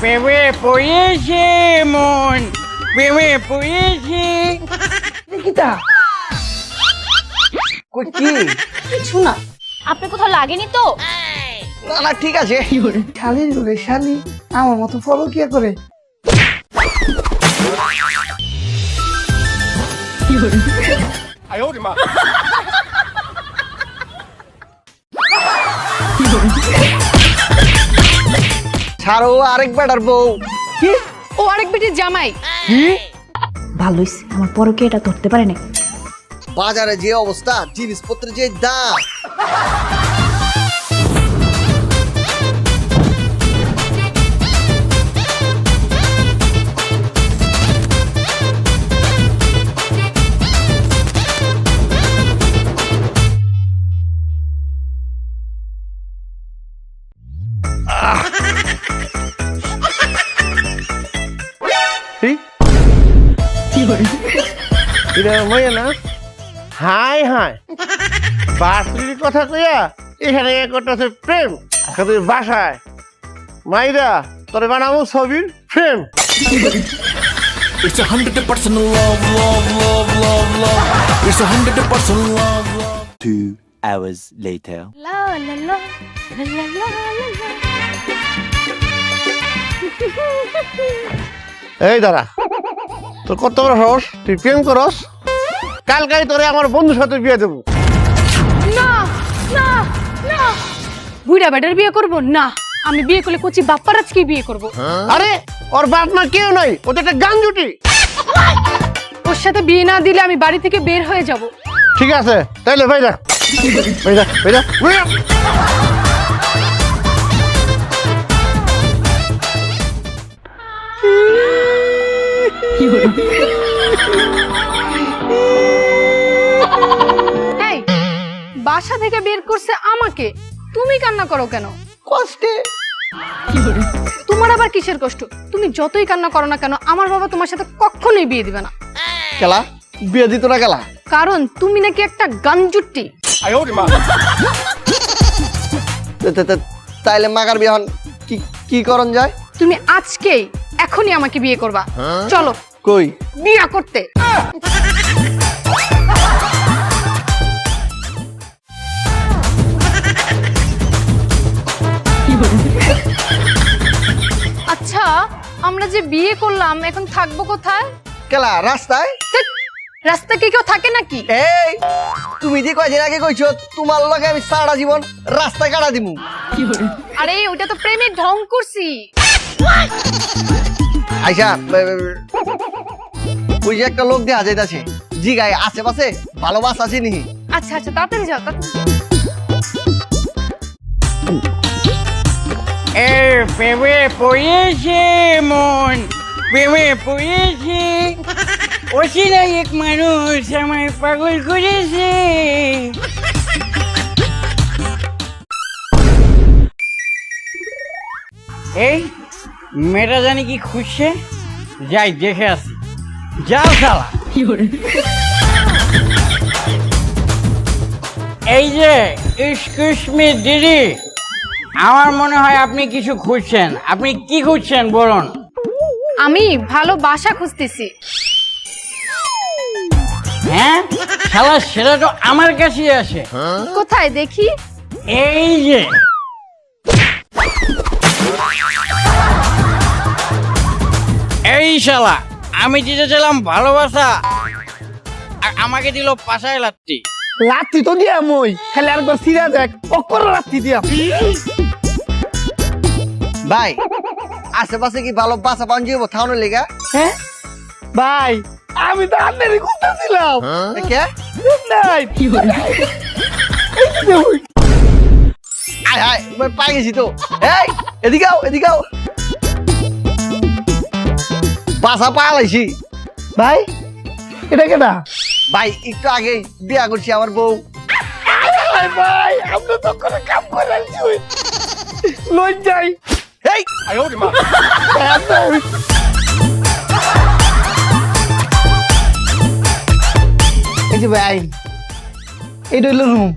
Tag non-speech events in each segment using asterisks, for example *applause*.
প্রেমে পড়েছে মন প্রেমে পড়েছে কিতা কই কি? কিছু না। আপনার কোথাও লাগেনি তো? না না ঠিক আছে। শালির করে শালি। আমার মতো ফলো কে করে? *laughs* ছাড়ো আরেক বেটার বউ। কি? ও আরেক বেটির জামাই। ভালো হইছে আমার পরকে এটা ধরতে পারে না বাজারে যে অবস্থা জিনিসপত্রের যে দাম। মাইয়া না হাই হাই বাসুরির কথা কইয়া এখানে করতেছে প্রেম তোদের বাসায় মাইরা তোরে বানাবো ছবির প্রেম It's a hundred percent love, love, love, love, love. It's a hundred percent love, love. Two hours later. লা লা লা লা লা লা লা। এই দাঁড়া তোর কত বড় সাহস তুই প্রেম করস কালকাই তোরে আমার বন্ধুর সাথে বিয়ে দেবো। না না না। বুড়া বেটার বিয়ে করব? না। আমি বিয়ে করলে কচি বাপ্পারাজকে বিয়ে করব। আরে ওর বাপ মা কেউ নাই ও তো একটা গান জুটি। ওর সাথে বিয়ে না দিলে আমি বাড়ি থেকে বের হয়ে যাব। ঠিক আছে তাইলে ভাই যা। ভাই যা বাসা থেকে বের করছে আমাকে। তুমি কান্না করো কেন? কষ্টে। তোমার আবার কিসের কষ্ট? তুমি যতই কান্না করো না কেন আমার বাবা তোমার সাথে কখনোই বিয়ে দিবে না। খেলা বিয়ে দিত না খেলা কারণ তুমি নাকি একটা তা- তাইলে মাগার বিয়ে হন। কি কি করণ যায়? তুমি আজকেই এখনই আমাকে বিয়ে করবা। চলো। কই? বিয়া করতে। আচ্ছা আমরা যে বিয়ে করলাম এখন থাকব কোথায়? খেলা রাস্তায়? রাস্তায় কি কেউ থাকে নাকি? এই তুমি যে কয়দিন আগে কইছো তোমার লগে আমি সারা জীবন রাস্তায় কাটা দিমু। আরে ওটা তো প্রেমের ঢং করছি। আইসা ওই যে একটা লোক দেয়া যাইতাছে জি গায়ে আশেপাশে ভালোবাসা আছে নি। আচ্ছা আচ্ছা তাড়াতাড়ি যাও তাড়াতাড়ি এ প্রেমে পড়েছে মন প্রেমে পড়েছে অচিনা এক মানুষ আমায় পাগল করেছে এই মেয়েটা জানি কি খুঁজছে যাই দেখে আসি যাও শালা এই যে এক্সকিউজ মি দিদি আমার মনে হয় আপনি কিছু খুঁজছেন। আপনি কি খুঁজছেন বলুন? আমি ভালো বাসা খুঁজতেছি। হ্যাঁ? শালা সেটা তো আমার কাছেই আছে কোথায় দেখি? এই যে। এই শালা আমি দিতে চাইলাম ভালোবাসা। আর আমাকে দিল পাশায় লাত্তি লাত্তি তো দিয়া মই। খালি আরেকবার সিরা দেখ। অকর লাত্তি দিয়া। ভাই আশেপাশে কি ভালো বাসা পান যাব থাউনের লেগা? হ্যাঁ? ভাই আমি তো আপনারই খুঁজতেছিলাম কে? নাই। আয় হায় পাই গেছি তো। এই এদিকে আও এদিকে আও। বাসা পালাইছি ভাই এটা কেটা ভাই একটু আগে বিয়া করছি আমার বউ। ভাই আমরা তো কোনো কাম করে যাই এই *laughs* এই যে ভাই এইটা হইল রুম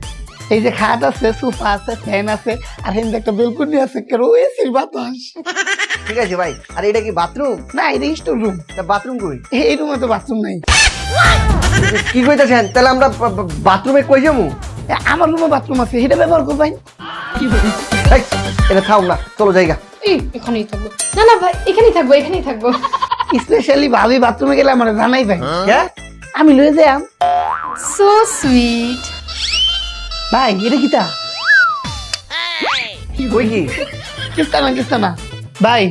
এই যে খাট আছে সোফা আছে ফ্যান আছে আর একটা বেলকুনি আছে কেন এসির বাতাস। ঠিক আছে ভাই আর এটা কি বাথরুম না এটা স্টোর রুম না বাথরুম কই? এই রুমে তো বাথরুম নাই। কি কইতাছেন? তাহলে আমরা বাথরুমে কই যাব? এ, আমার রুমে বাথরুম আছে সেটা ব্যবহার করবেন এই, এটা থাম না চলো জায়গা। এই এখানেই থাকব। না না ভাই এখানেই থাকব এখানেই থাকব। স্পেশালি ভাবি বাথরুমে গেলে আমার জানাই ভাই হ্যাঁ? আমি লয়ে যাই সো সুইট ভাই এটা কি তা? কই কি? কিস্তা না কিস্তা না। ভাই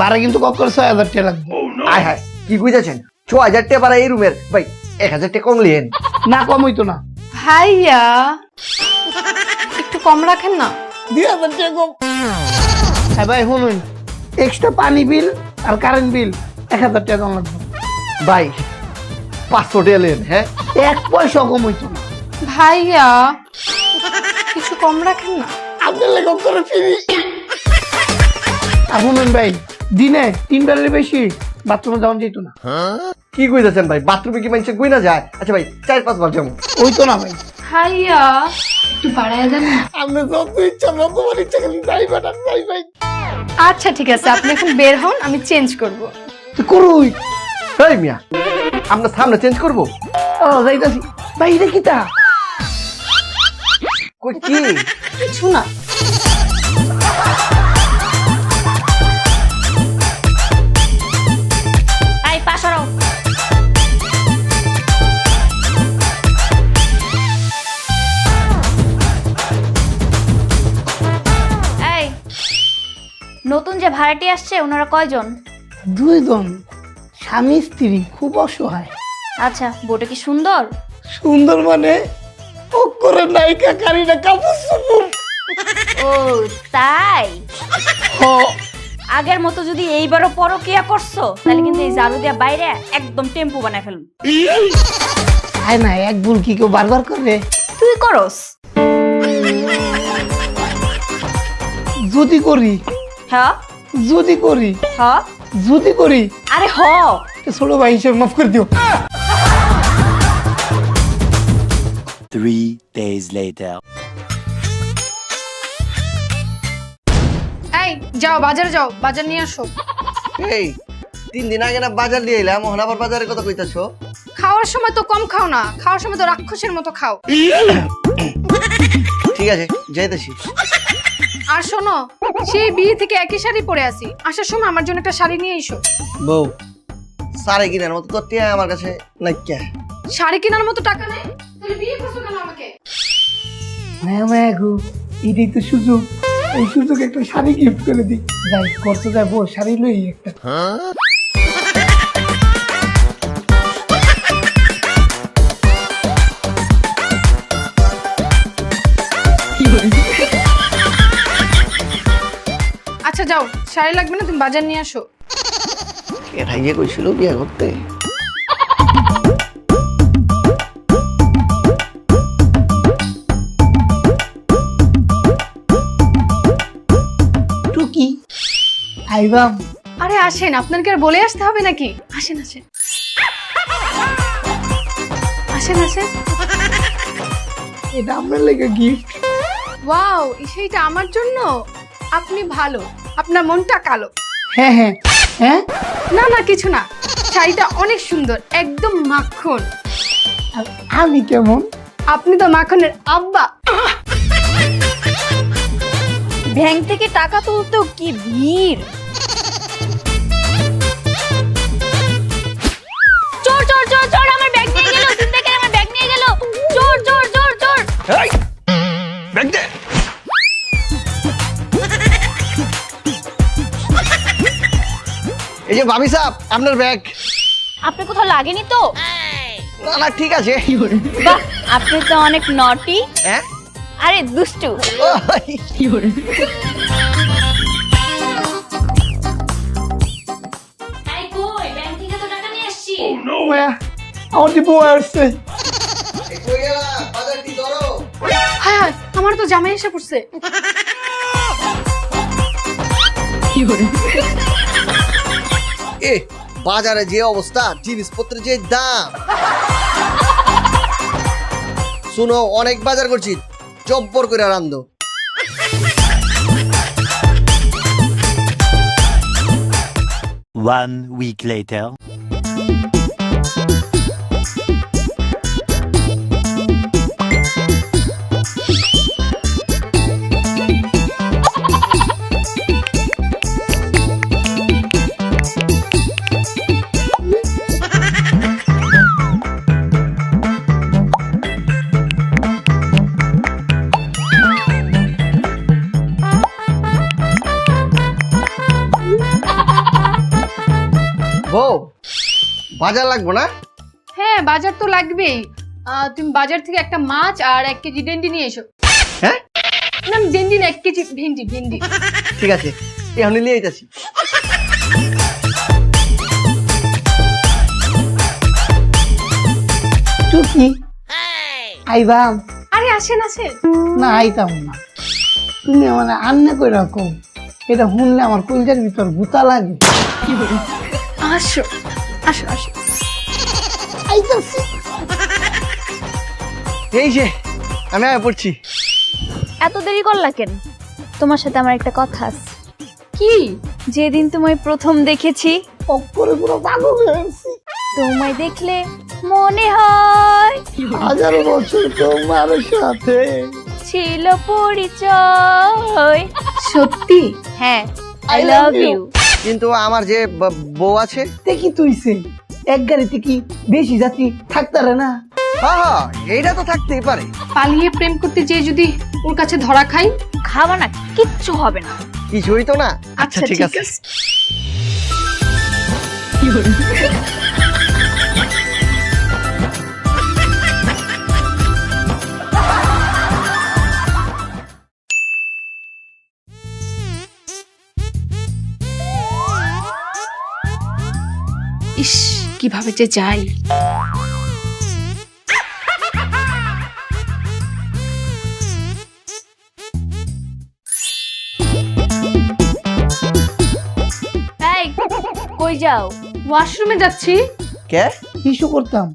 ভাড়া কিন্তু ছয় হাজার টাকা লাগবে। আয় হায় কি কইতাছেন? ছ হাজার টাকা ভাড়া এই রুমের। ভাই এক হাজার টাকা কম লিয়েন। না কম হইতো না। ভাইয়া একটু কম রাখেন না। দুই হাজার টাকা কম। হ্যাঁ ভাই শুনুন। এক্সট্রা পানি বিল আর কারেন্ট বিল এক হাজার টাকা লাগবে। ভাই পাঁচশো টাকা হ্যাঁ? এক পয়সা কম হইতো না। ভাইয়া কিছু কম রাখেন না? আপনার লেখক করে ফিরি। আর শুনুন ভাই দিনে তিনবারের বেশি বাথরুমে যাওয়া যেত না। কি কইতাছেন ভাই? বাথরুমে কি মানুষের কই না যায়? আচ্ছা ভাই চার পাঁচ বার যাব। হইতো না ভাই। ভাইয়া একটু বাড়ায় দেন আপনি যত ইচ্ছা যতবার ইচ্ছা খালি যাই পাঠান যাই ভাই আচ্ছা ঠিক আছে আপনি এখন বের হন আমি চেঞ্জ করব। তো করুই। এই মিয়া আমরা সামনে চেঞ্জ করব? ও যাইতাছি ভাই এটা কি তা কই কি? কিছু না। নতুন যে ভাড়াটি আসছে ওনারা কয়জন? দুইজন। স্বামী স্ত্রী খুব অসহায়। আচ্ছা বউটা কি সুন্দর? সুন্দর মানে ও করে নায়িকা কারিনা কাপুর সুপুর ও তাই? আগের মতো যদি এইবারও পরকিয়া করছ তাহলে কিন্তু এই ঝাড়ু দিয়া বাইরে একদম টেম্পু বানায় ফেলুন। আয় না এক ভুল কি কেউ বারবার করে তুই করস। যদি করি হ্যাঁ যদি করি। হ্যাঁ যদি করি। আরে হ। তো ছোট ভাই হিসেবে মাফ করে দিও। Three days later. এই যাও বাজারে যাও বাজার নিয়ে আসো। এই তিন দিন আগে না বাজার দিয়ে এলাম আবার বাজারের কথা কইতাছো? খাওয়ার সময় তো কম খাও না খাওয়ার সময় তো রাক্ষসের মতো খাও। ঠিক আছে যাইতেছি। আর শোনো সেই বিয়ে থেকে একই শাড়ি পরে আসি আসার সময় আমার জন্য একটা শাড়ি নিয়ে এসো। বউ শাড়ি কেনার মতো তোর টিয়া আমার কাছে নাই কে শাড়ি কেনার মতো টাকা নেই? তাহলে বিয়ে করছ কেন আমাকে? মায়া মায়া গো এটাই তো সুযোগ। এই সুযোগ একটা শাড়ি গিফট করে দিই। যাই করতে যাব শাড়ি লই একটা। যাও শাড়ি লাগবে না তুমি বাজার নিয়ে আসো। এটা ইয়ে কইছিল বিয়ে করতে। টুকি আইবাম আরে আসেন আপনার কি আর বলে আসতে হবে নাকি? আসেন আসেন। আসেন আসেন। এটা আপনার লেগে গিফট ওয়াও শাড়িটা আমার জন্য? আপনি ভালো। আপনার মনটা কালো। হ্যাঁ হ্যাঁ। হ্যাঁ? না না কিছু না। শাড়িটা অনেক সুন্দর একদম মাখন। আমি কেমন? আপনি তো মাখনের আব্বা। ব্যাংক থেকে টাকা তুলতেও কি ভিড়? চোর চোর চোর চোর আমার ব্যাগ নিয়ে গেল আমার ব্যাগ নিয়ে গেল। চোর চোর চোর চোর। এই যে ভাবি সাহেব আপনার ব্যাগ আপনি কোথাও লাগেনি তো? না না ঠিক আছে। বাহ আপনি তো অনেক নটি হ্যাঁ? আরে দুষ্টু। মায়া আমার যে বউ আসছে। এই কই গেলা? বাজারটি ধরো। হায় হায় আমার তো জামাই এসে পড়ছে। এ বাজারে যে অবস্থা, জিনিসপত্রের যে দাম শুনো, অনেক বাজার করছি জব্বর করে রান্ধো One week later. বাজার লাগবো না? হ্যাঁ বাজার তো লাগবেই। তুমি বাজার থেকে একটা মাছ আর এক কেজি ডেন্ডি নিয়ে এসো। হ্যাঁ? না ভেন্ডি না এক কেজি ভেন্ডি ভেন্ডি। ঠিক আছে এখন নিয়ে আইতাছি টুকি আইবাম। আরে আসেন আসেন। না আইতাম না। তুমি আমার আন্নে করে রাখো এটা শুনলে আমার কলজার ভিতর গুতা লাগে। আসো আসো আসো। আইতাছি এই যে আমি আয় পড়ছি। এত দেরি করলা কেন? তোমার সাথে আমার একটা কথা আছে। কি? যেদিন তোমায় প্রথম দেখেছি অক্ষরে পুরো পাগল তোমায় দেখলে মনে হয় হাজারো বছর তোমার সাথে। ছিল পরিচয়। সত্যি? হ্যাঁ আই লাভ ইউ কিন্তু আমার যে ব- বউ আছে দেখি তুইছে এক গাড়িতে কি বেশি যাত্রী থাকতারে না? হ্যাঁ এইটা তো থাকতেই পারে। পালিয়ে প্রেম করতে যেয়ে যদি ওর কাছে ধরা খাই? খাবা না কিচ্ছু হবে না। কিছুই তো না। আচ্ছা ঠিক আছে। ইস কীভাবে যে যাই? এই কই যাও? ওয়াশরুমে যাচ্ছি। কে? ইস্যু করতাম।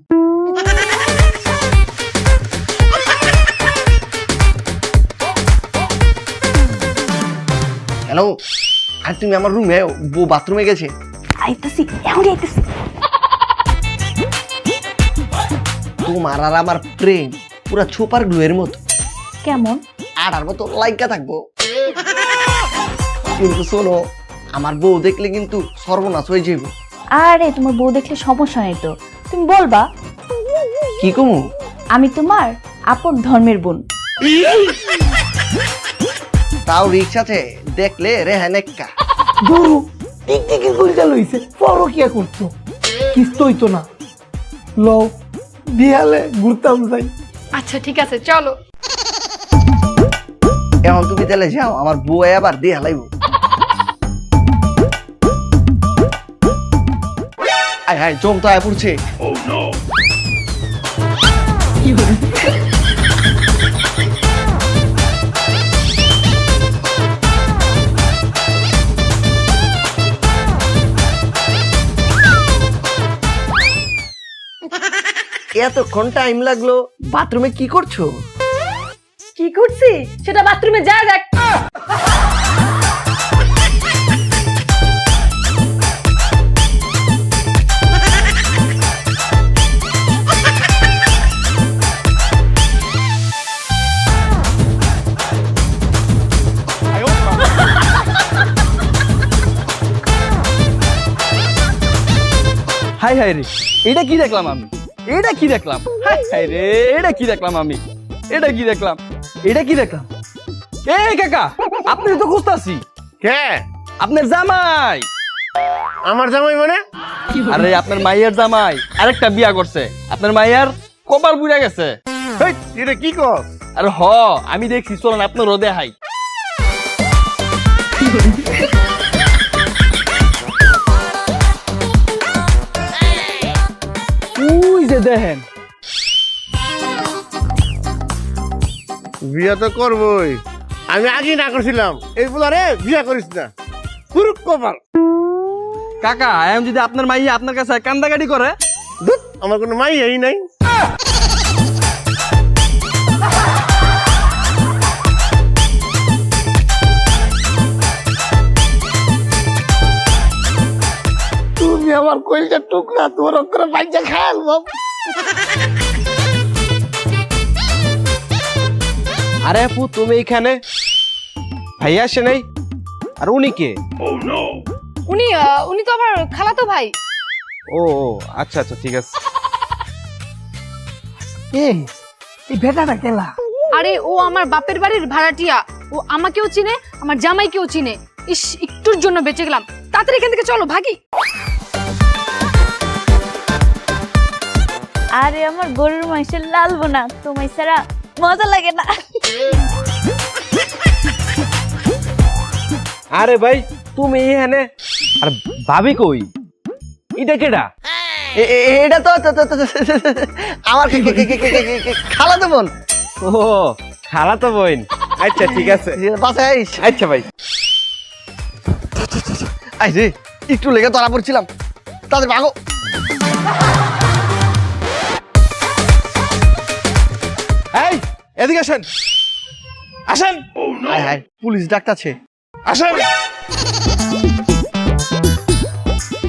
হ্যালো আর তুমি আমার রুমে বউ বাথরুমে গেছে। আইতাছি এখনই আইতাছি। তোমার আর আমার প্রেম পুরা ছোপার গ্লুয়ের মতো। কেমন? আড়ার মতো লাইকা থাকব। কিন্তু শোনো আমার বউ দেখলে কিন্তু সর্বনাশ হয়ে যাইব। আরে তোমার বউ দেখলে সমস্যা নেই তো। তুমি বলবা? কি কমু? আমি তোমার আপন ধর্মের বোন। তাও রিক্সাতে দেখলে রেহান এক্কা ধরু টিক টিকি কলজা লইছে পরকিয়া করতো কিস্ত হইতো না। লও। বিহালে ঘুরতাম যাই। আচ্ছা ঠিক আছে চলো। এখন তুমি তাহলে যাও আমার বউ আবার দিয়ে হালাইব আয় হায় জম তো আয় পড়ছে। এতক্ষণ টাইম লাগল। বাথরুমে কি করছ? কি করছি? সেটা বাথরুমে যা দেখ হাই হাই রে এটা কি দেখলাম আমি? এটা কি দেখলাম? রে এটা কি দেখলাম আমি? এটা কি দেখলাম? এটা কি দেখলাম? এ কাকা আপনি তো খুঁজতাছি। কে? আপনার জামাই। আমার জামাই মানে? আরে আপনার মাইয়ার জামাই। আরেকটা বিয়া করছে। আপনার মাইয়ার কপাল বুড়া গেছে। এটা কি কর আরে হ আমি দেখছি চলেন আপনার রোদে হাই যে দেখেন। বিয়া তো করবই। আমি আগে না করছিলাম। এই বলারে বিয়া করিস না। পুরুক কপাল। কাকা এম যদি আপনার মাইয়া আপনার কাছে কান্দাকাটি করে। আমার কোনো মাই এই নাই। আমার কইলটা টুকরা তোমার করে বাইজা খায়াল বাপ আরে আপু তুমি এখানে? ভাইয়া আসে নাই? আর উনি কে? উনি আহ, উনি তো আমার খালাতো ভাই। ও ও আচ্ছা আচ্ছা ঠিক আছে। এই কেলা? আরে ও আমার বাপের বাড়ির ভাড়াটিয়া। ও আমাকেও চিনে আমার জামাইকেও চিনে। ইস একটুর জন্য বেঁচে গেলাম। তাড়াতাড়ি এখান থেকে চলো ভাগি। আরে আমার গরুর মাংসের লাল বোনা তোমায় ছাড়া মজা লাগে না। আরে ভাই তুমি এখানে? আর ভাবি কই? এটা কেডা? এটা তো তো- তো- তো- তো- আমার কে- কে- কে- কে- কে- কে- কে- বোন। ও খালা তো বোন। আচ্ছা ঠিক আছে। বাসায় আইস। আচ্ছা ভাই। আই রে একটু লেগে ধরা পড়ছিলাম। তাদের ভাগো এদিকে আসেন। আসেন। হায় হায় পুলিশ আসেন।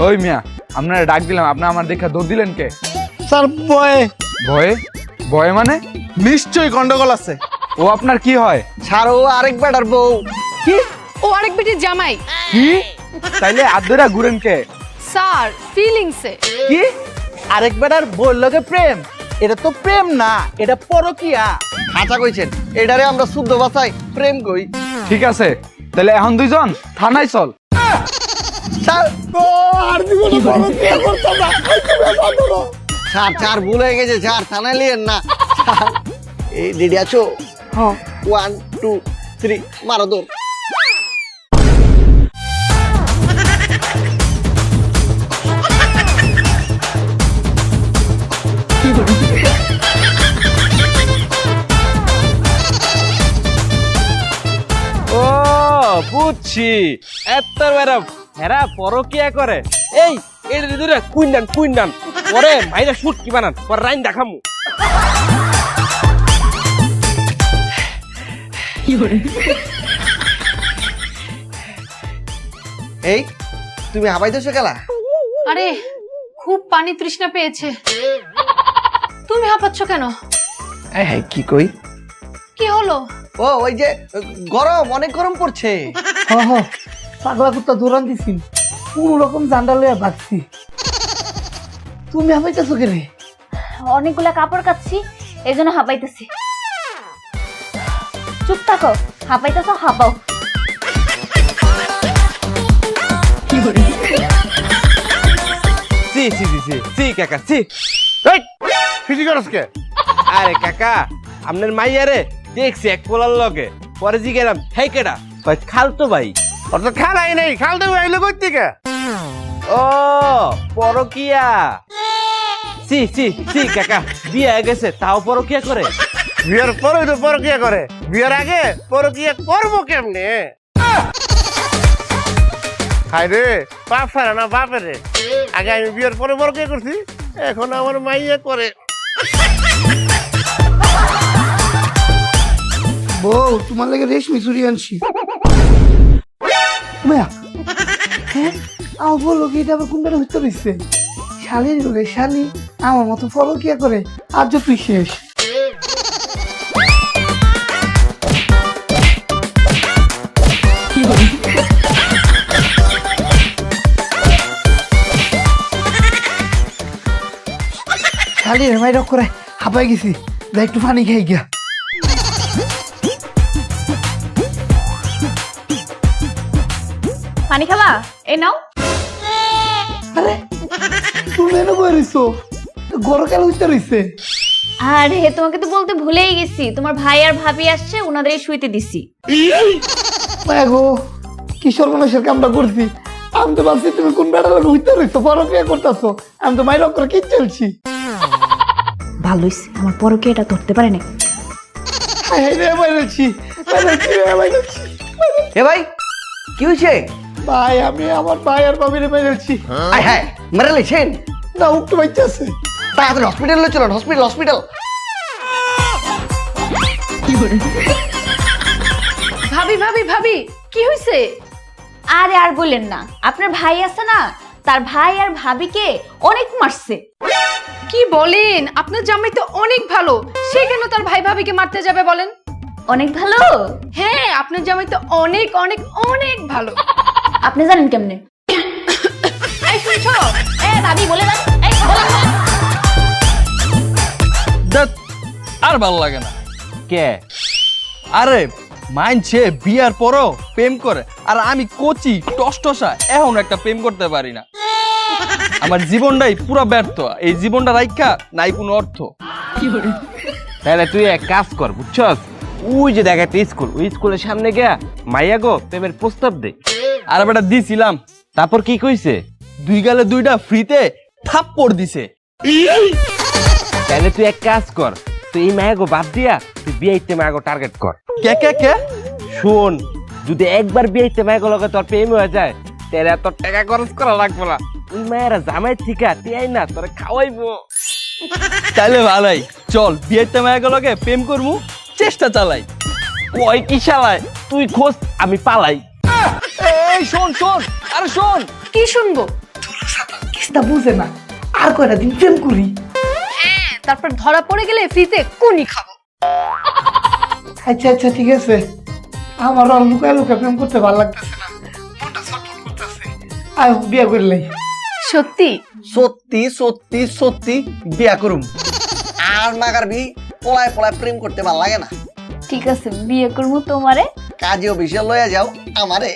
ওই মিয়া আপনারা ডাক দিলাম আপনি আমার দেখা দৌড় দিলেন কে? স্যার বয়ে ভয়ে? ভয়ে মানে? নিশ্চয়ই গন্ডগোল আছে। ও আপনার কি হয়? ছাড়ো আরেক বেটার বউ। কি? ও আরেক বেটির জামাই? কি? তাইলে আদরা ঘুরেন কে? স্যার ফিলিংসে কি? আরেক বেটার বললকে প্রেম। এটা তো প্রেম না এটা পরকিয়া। হাঁচা কইছেন এটারে আমরা শুদ্ধ ভাষায় প্রেম কই। ঠিক আছে তাহলে এখন দুইজন থানায় চল। স্যার ও আর জীবনে বড় করতাম না? এই তুমি বাঁধো স্যার স্যার ভুল হয়ে গেছে স্যার থানায় লিয়েন না। এই রেডি আছো? হ্যাঁ। ওয়ান টু থ্রি মারো দৌড়। ও বুঝছি। এত বেড়া হেরা পরকিয়া করে। এই এটা দিদুরে কুইন্ডান কুইন্ডান। পরে ভাইরা শুট কি বানান পরে রাইন দেখামু। এই তুমি হাবাইতেছো খেলা আরে খুব পানি তৃষ্ণা পেয়েছে। তুমি হাঁপাচ্ছ কেন? কি কই? কি হলো? ও ওই যে গরম অনেক গরম পড়ছে। হ হ পাগলা কুত্তা দৌড়ান দিছি কোন রকম জান্ডা লইয়া বাঁচছি তুমি হাবাইতেছো কে রে অনেকগুলা কাপড় কাচ্ছি এই জন্য হাঁপাইতেছি। চুপ থাকো হাঁপাইতেছো হাঁপাও। সি সি সি সি সি কাকা সি এই ফিজি করস কে? আরে কাকা আপনার মাইয়ারে দেখছি এক পোলার লগে। পরে জি গেলাম হেই কেডা? কই খালতো ভাই। ওর তো খেলাই নেই খালতে আইলো কই থেকে? ও পরকিয়া। সি সি সি কাকা বিয়ে হয়ে গেছে তাও পরকিয়া করে? বিয়ের পরে তো পরকিয়া করে। বিয়ের আগে পরকিয়া করব কেমনে? হাই রে বাপ ফেরা না বাপের? রে আগে আমি বিয়ের পরে পরকিয়া করছি এখন আমার মাইয়া করে। বউ, তোমার লাগে রেশমি চুরি আনছি। হ্যাঁ? শালি মতো হাঁপাই গেছি, যা একটু পানি খাই গিয়া। পানি খাবা? এই নাও। আরে তুমি এনে বই রইছো গরম কাল হইতে রইছে? আরে তোমাকে তো বলতে ভুলেই গেছি। তোমার ভাই আর ভাবি আসছে ওনাদের শুইতে দিছি। মায়া গো কি সর্বনাশের কামটা করছি? আমি তো ভাবছি তুমি কোন বেড়া লোক হইতে রইছো বিয়ে করতেছো। আমি তো মাইর করে কি চলছি ভালো হইছে আমার পরকে এটা ধরতে পারে না হায় রে বাইরেছি বাইরেছি বাইরেছি এ ভাই কি হয়েছে ভাই আমি আমার ভাই আর বাবিরে বাইরেছি আয় হায় মেরে লেছেন না উঠতে বাইতে আছে তাড়াতাড়ি হসপিটালে চলুন হসপিটাল হসপিটাল ভাবি ভাবি ভাবি কি হয়েছে আরে আর বললেন না আপনার ভাই আছে না? তার ভাই আর ভাবিকে অনেক মারছে। কি বলেন? আপনার জামাই তো অনেক ভালো। সে কেন তার ভাই ভাবিকে মারতে যাবে বলেন? অনেক ভালো? হ্যাঁ আপনার জামাই তো অনেক অনেক অনেক ভালো। আপনি জানেন কেমনে? এই শুনছো? এ ভাবি বলে দেন এই বলে দেন। ধ্যাৎ, আর ভালো লাগে না। কে? আরে মানছে বিয়ার পরও প্রেম করে। আর আমি কোচি টসটসা এখন একটা প্রেম করতে পারি না। আমার জীবনটাই পুরো ব্যর্থ। এই জীবনটা রাইখা নাই কোনো অর্থ। তাহলে তুই এক কাজ কর বুঝছস? ওই যে দেখ একটা স্কুল ওই স্কুলের সামনে গিয়া মাইয়া গো প্রেমের প্রস্তাব দে। আর বেটা দিছিলাম। তারপর কি কইছে? দুই গালে দুইটা ফ্রিতে থাপ্পড় দিছে। তাহলে তুই এক কাজ কর তুই এই মায়াগো বাদ দিয়া তুই বিয়াইতে মায়াগো টার্গেট কর। কে কে কে? শোন যদি একবার বিয়াইতে মায়াগো লগে তোর প্রেম হয়ে যায় তাহলে তোর টাকা খরচ করা লাগবে না। ওই মায়েরা জামাই ঠিকা তিয়াই না তোরে খাওয়াইবো। তাইলে ভালাই। চল বিয়েতে মায়া গেলকে প্রেম করমু চেষ্টা চালাই। কয় কি শালায় তুই খোঁজ আমি পালাই। এই শোন শোন আরে শোন। কি শুনব? কিস্তা বুঝে না। আর কয়টা দিন প্রেম করি। হ্যাঁ তারপর ধরা পড়ে গেলে ফ্রিতে কোনি খাব। আচ্ছা আচ্ছা ঠিক আছে। আমার আর লুকায় লুকায় প্রেম করতে ভালো লাগতেছে না। মনটা ছটফট করতেছে। আয় বিয়ে করলেই সত্যি? সত্যি সত্যি সত্যি বিয়া করুম। আর না কারবি পলায় পলায় প্রেম করতে ভালো লাগে না। ঠিক আছে বিয়ে করব তোমারে। কাজে অফিসে লয়ে যাও আমারে।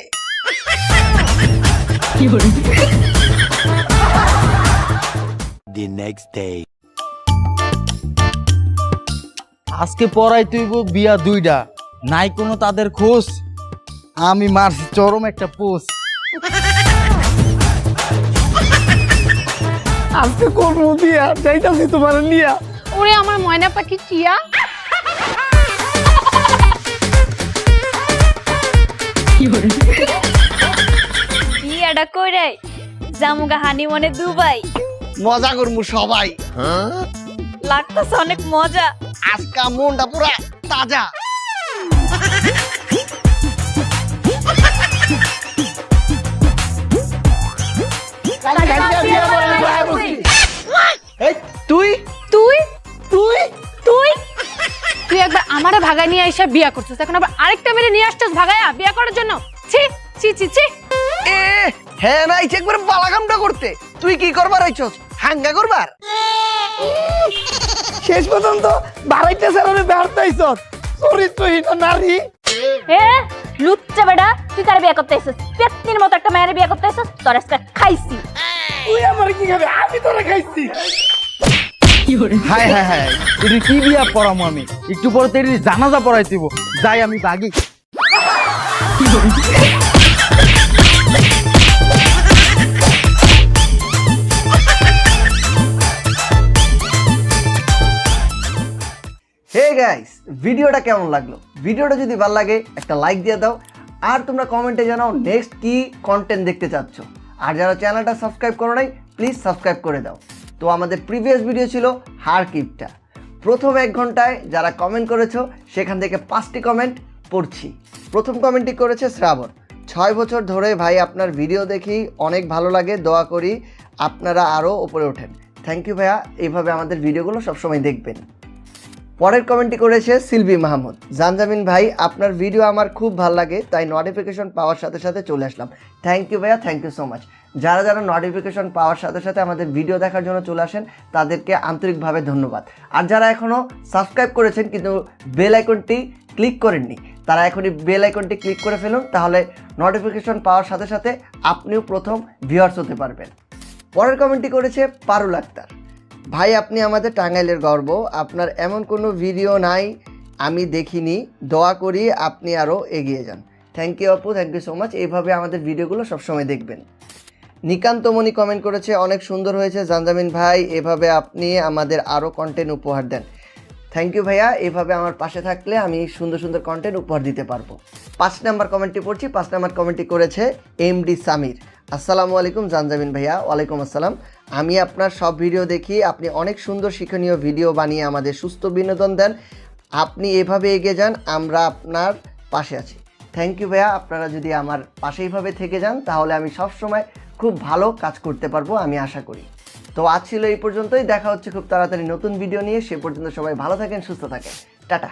The next day. আজকে পড়াই তুইব বিয়া দুইটা নাই কোনো তাদের খোঁজ? আমি মারছি চরম একটা পোস্ট আজকে করব বিয়া যাইতাছি তোমার নিয়া। ওরে আমার ময়না পাখি টিয়া। বিয়াটা কইরে জামুগা হানি মনে দুবাই। মজা করমু সবাই। লাগতেছে অনেক মজা। আজকা মনটা পুরা তাজা। তুই? তুই? তুই? তুই একবার আমারে ভাগায় নিয়ে এসে বিয়া করছিস এখন আবার আরেকটা মেরে নিয়ে আসছিস ভাগায়া বিয়া করার জন্য? ছি ছি ছি ছি। এ হ্যাঁ না ইচ্ছে একবার বালাকামটা করতে। তুই কি করবার হইছস হাঙ্গা করবার? শেষ পর্যন্ত বাড়াইতেছে আমি ব্যর্থ হইছ চরিত্রহীন নারী। এ লুচ্চা বেটা তুই কার বিয়া করতে এসেছিস পেতনির মতো একটা মায়ের বিয়া করতে এসেছিস তোর আজকে খাইছি। তুই আমার কি খাবে? আমি তোরা খাইছি। হাই হাই হাই এটি কি বিয়া পড়ামো আমি? একটু পরে তো এটি জানাজা পড়াই দিব। যাই আমি বাগি। হে গাইস ভিডিওটা কেমন লাগল? ভিডিওটা যদি ভালো লাগে একটা লাইক দিয়ে দাও। আর তোমরা কমেন্টে জানাও নেক্সট কি কন্টেন্ট দেখতে চাচ্ছ। আর যারা চ্যানেলটা সাবস্ক্রাইব করো নাই প্লিজ সাবস্ক্রাইব করে দাও। তো আমাদের প্রিভিয়াস ভিডিও ছিল হার কিপটা প্রথম এক ঘন্টায় যারা কমেন্ট করেছ, সেখান থেকে পাঁচটি কমেন্ট পড়ছি। প্রথম কমেন্টটি করেছে শ্রাবণ। ছয় বছর ধরে ভাই আপনার ভিডিও দেখি, অনেক ভালো লাগে, দোয়া করি, আপনারা আরও ওপরে ওঠেন। থ্যাংক ইউ ভাইয়া, এইভাবে আমাদের ভিডিওগুলো সবসময় দেখবেন। পরের কমেন্টটি করেছে সিলভি মাহমুদ। জানজামিন ভাই, আপনার ভিডিও আমার খুব ভালো লাগে, তাই নোটিফিকেশন পাওয়ার সাথে সাথে চলে আসলাম। থ্যাংক ইউ ভাইয়া থ্যাংক ইউ সো মাচ যারা যারা নোটিফিকেশন পাওয়ার সাথে সাথে আমাদের ভিডিও দেখার জন্য চলে আসেন, তাদেরকে আন্তরিকভাবে ধন্যবাদ। আর যারা এখনও সাবস্ক্রাইব করেছেন কিন্তু বেল আইকনটি ক্লিক করেননি, তারা এখনই বেল আইকনটি ক্লিক করে ফেলুন, তাহলে নোটিফিকেশন পাওয়ার সাথে সাথে আপনিও প্রথম ভিউয়ার্স হতে পারবেন। পরের কমেন্টটি করেছে পারুল আক্তার। ভাই, আপনি আমাদের টাঙ্গাইলের গর্ব। আপনার এমন কোনো ভিডিও নাই, আমি দেখিনি। দোয়া করি আপনি আরও এগিয়ে যান। থ্যাংক ইউ আপু। থ্যাংক ইউ সো মাচ এইভাবে আমাদের ভিডিওগুলো সবসময় দেখবেন। নিকান্তমণি কমেন্ট করেছে, অনেক সুন্দর হয়েছে। জানজামিন ভাই, এভাবে আপনি আমাদের আরও কন্টেন্ট উপহার দেন। থ্যাংক ইউ ভাইয়া, এভাবে আমার পাশে থাকলে আমি সুন্দর সুন্দর কন্টেন্ট উপহার দিতে পারব। পাঁচ নাম্বার কমেন্টটি পড়ছি, পাঁচ নাম্বার কমেন্টটি করেছে এম ডি সামির আসসালামু আলাইকুম জানজামিন ভাইয়া, ওয়ালাইকুম আসসালাম। আমি আপনার সব ভিডিও দেখি, আপনি অনেক সুন্দর শিক্ষণীয় ভিডিও বানিয়ে আমাদের সুস্থ বিনোদন দেন। আপনি এভাবে এগিয়ে যান, আমরা আপনার পাশে আছি। থ্যাংক ইউ ভাইয়া, আপনারা যদি আমার পাশে এইভাবে থেকে যান, তাহলে আমি সব সময় খুব ভালো কাজ করতে পারব, আমি আশা করি। তো আজ ছিল এই পর্যন্তই, দেখা হচ্ছে খুব তাড়াতাড়ি নতুন ভিডিও নিয়ে, সে পর্যন্ত সবাই ভালো থাকেন, সুস্থ থাকেন। টাটা।